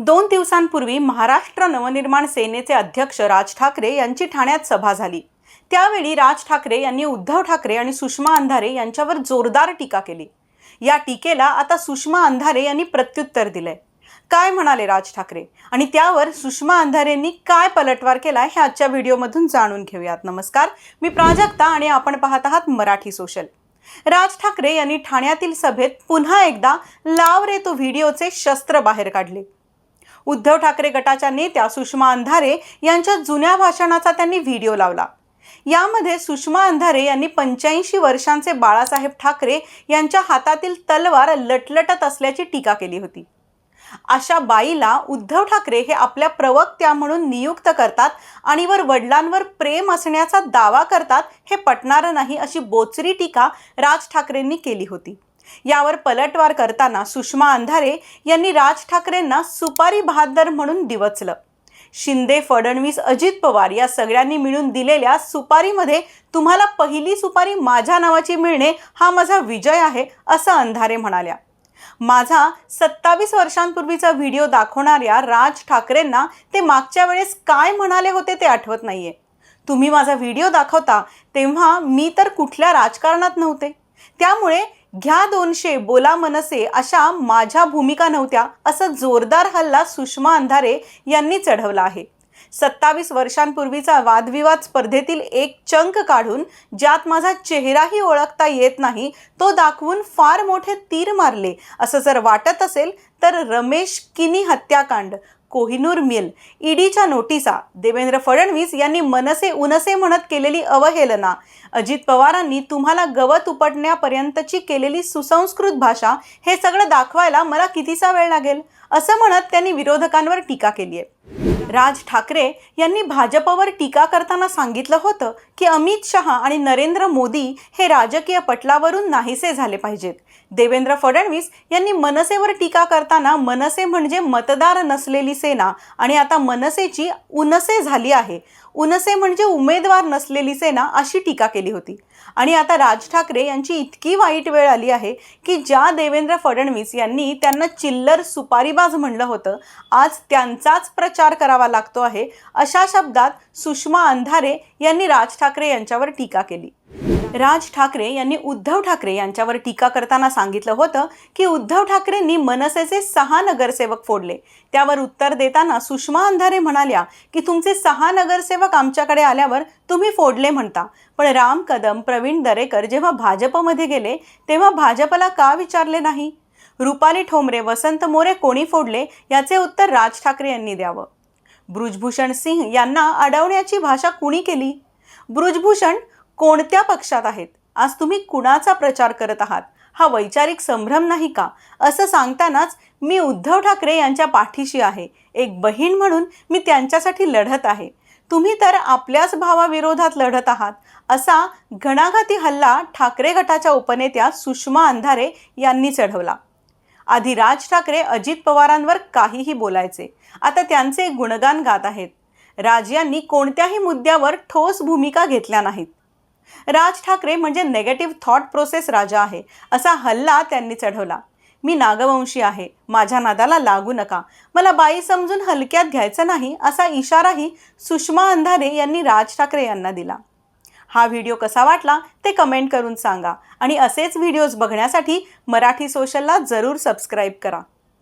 दोन दिवसांपूर्वी महाराष्ट्र नवनिर्माण सेनेचे अध्यक्ष राज ठाकरे यांची ठाण्यात सभा झाली. त्यावेळी राज ठाकरे यांनी उद्धव ठाकरे आणि सुषमा अंधारे यांच्यावर जोरदार टीका केली. या टीकेला आता सुषमा अंधारे यांनी प्रत्युत्तर दिलंय. काय म्हणाले राज ठाकरे? आणि त्यावर सुषमा अंधारेंनी काय पलटवार केला हे आजच्या व्हिडिओमधून जाणून घेऊयात. नमस्कार. मी प्राजक्ता आणि आपण पाहत आहात मराठी सोशल. राज ठाकरे यांनी ठाण्यातील सभेत पुन्हा एकदा लाव रे तो व्हिडिओचे शस्त्र बाहेर काढले. उद्धव ठाकरे गटाच्या नेत्या सुषमा अंधारे यांच्या जुन्या भाषणाचा त्यांनी व्हिडिओ लावला. यामध्ये सुषमा अंधारे यांनी पंच्याऐंशी वर्षांचे बाळासाहेब ठाकरे यांच्या हातातील तलवार लटलटत असल्याची टीका केली होती. अशा बाईला उद्धव ठाकरे हे आपल्या प्रवक्त्या म्हणून नियुक्त करतात आणि वर वडिलांवर प्रेम असण्याचा दावा करतात हे पटणारं नाही अशी बोचरी टीका राज ठाकरेंनी केली होती. यावर पलटवार करताना सुषमा अंधारे यांनी राज ठाकरेंना सुपारी बहादर म्हणून दिवचलं. शिंदे फडणवीस अजित पवार या सगळ्यांनी मिळून दिलेल्या सुपारीमध्ये तुम्हाला पहिली सुपारी माझ्या नावाची मिळणे हा माझा विजय आहे असं अंधारे म्हणाल्या. माझा सत्तावीस वर्षांपूर्वीचा व्हिडिओ दाखवणाऱ्या राज ठाकरेंना ते मागच्या वेळेस काय म्हणाले होते ते आठवत नाहीये. तुम्ही माझा व्हिडिओ दाखवता तेव्हा मी तर कुठल्या राजकारणात नव्हते. त्यामुळे घ्या दोनशे बोला मनसे अशा माझ्या भूमिका नव्हत्या असं जोरदार हल्ला सुषमा अंधारे यांनी चढवला आहे. सत्तावीस वर्षांपूर्वीचा वादविवाद स्पर्धेतील एक चंक काढून ज्यात माझा चेहराही ओळखता येत नाही तो दाखवून फार मोठे तीर मारले. असं जर वाटत असेल तर रमेश किनी हत्याकांड. कोहिनूर मिल ईडीच्या नोटिसा देवेंद्र फडणवीस यांनी मनसे उनसे म्हणत केलेली अवहेलना. अजित पवारांनी तुम्हाला गवत उपटण्यापर्यंतची केलेली सुसंस्कृत भाषा हे सगळं दाखवायला मला कितीसा वेळ लागेल? असं म्हणत त्यांनी विरोधकांवर टीका केली आहे राज ठाकरे यांनी भाजपवर टीका करताना सांगितलं होतं की अमित शहा आणि नरेंद्र मोदी हे राजकीय पटलावरून नाहीसे झाले पाहिजेत. देवेंद्र फडणवीस यांनी मनसेवर टीका करताना मनसे म्हणजे मतदार नसलेली सेना आणि आता मनसेची उनसे झाली आहे. उनसे म्हणजे उमेदवार नसलेली सेना अशी टीका केली होती. आणि आता राज ठाकरे यांची इतकी वाईट वेळ आली आहे की ज्या देवेंद्र फडणवीस यांनी त्यांना चिल्लर सुपारीबाज म्हणलं होतं आज त्यांचाच प्रचार करावा लागतो आहे अशा शब्दात सुषमा अंधारे यांनी राज ठाकरे यांच्यावर टीका केली. राज ठाकरे यांनी उद्धव ठाकरे यांच्यावर टीका करताना सांगितलं होतं की उद्धव ठाकरेंनी मनसेचे सहा नगरसेवक फोडले. त्यावर उत्तर देताना सुषमा अंधारे म्हणाल्या की तुमचे सहा नगरसेवक आमच्याकडे आल्यावर तुम्ही फोडले म्हणता. पण राम कदम प्रवीण दरेकर जेव्हा भाजपमध्ये गेले तेव्हा भाजपला का विचारले नाही? रुपाली ठोंबरे वसंत मोरे कोणी फोडले याचे उत्तर राज ठाकरे यांनी द्यावं. ब्रुजभूषण सिंह यांना अडवण्याची भाषा कुणी केली? ब्रुजभूषण कोणत्या पक्षात आहेत? आज तुम्ही कुणाचा प्रचार करत आहात? हा वैचारिक संभ्रम नाही का? असं सांगतानाच मी उद्धव ठाकरे यांच्या पाठीशी आहे. एक बहीण म्हणून मी त्यांच्यासाठी लढत आहे. तुम्ही तर आपल्याच भावाविरोधात लढत आहात. असा घणाघाती हल्ला ठाकरे गटाच्या उपनेत्या सुषमा अंधारे यांनी चढवला. आधी राज ठाकरे अजित पवारांवर काहीही बोलायचे. आता त्यांचे गुणगान गात आहेत. राज यांनी कोणत्याही मुद्द्यावर ठोस भूमिका घेतल्या नाहीत. राज ठाकरे म्हणजे नेगेटिव्ह थॉट प्रोसेस राजा आहे असा हल्ला त्यांनी चढवला. मी नागवंशी आहे माझ्या नादाला लागू नका. मला बाई समजून हलक्यात घ्यायचं नाही असा इशाराही सुषमा अंधारे यांनी राज ठाकरे यांना दिला. हा व्हिडिओ कसा वाटला ते कमेंट करून सांगा. आणि असेच व्हिडिओज बघण्यासाठी मराठी सोशलला जरूर सबस्क्राईब करा.